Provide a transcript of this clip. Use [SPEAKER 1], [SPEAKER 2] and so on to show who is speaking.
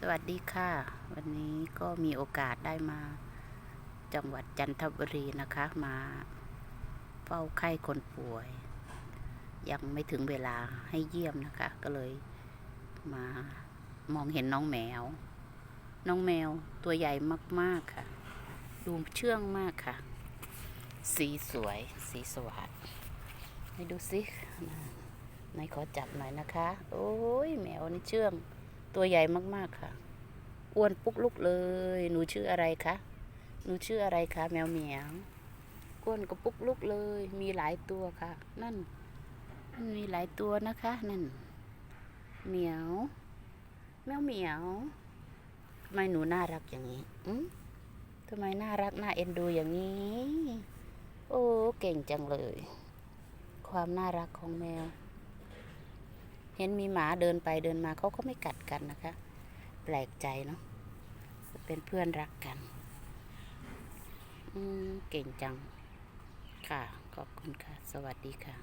[SPEAKER 1] สวัสดีค่ะ วันนี้ก็มีโอกาสได้มา จังหวัดจันทบุรีนะคะ มาเฝ้าไข้คนป่วย ยังไม่ถึงเวลาให้เยี่ยมนะคะ ก็เลยมามองเห็นน้องแมว น้องแมวตัวใหญ่มาก ๆ ค่ะ ดูเชื่องมากค่ะ สีสวย สีสวัสดให้ดูสิ ไหนขอจับหน่อยนะคะ โอ้ยแมวนี่เชื่อง ตัวใหญ่มากๆค่ะ อ้วนปุ๊กลุกเลย หนูชื่ออะไรคะ หนูชื่ออะไรคะ แมวเหมียวอ้วนก็ปุ๊กลุกเลย มีหลายตัวค่ะ นั่น มันมีหลายตัวนะคะ นั่น เหมียว แมวเหมียวทำไมหนูน่ารักอย่างนี้อืมทำไมน่ารักน่าเอ็นดูอย่างนี้ โอ้ เก่งจังเลย ความน่ารักของแมว เห็นมีหมาเดินไปเดินมาเขาก็ไม่กัดกันนะคะ แปลกใจเนาะเป็นเพื่อนรักกัน อืมเก่งจัง ค่ะ ขอบคุณค่ะ สวัสดีค่ะ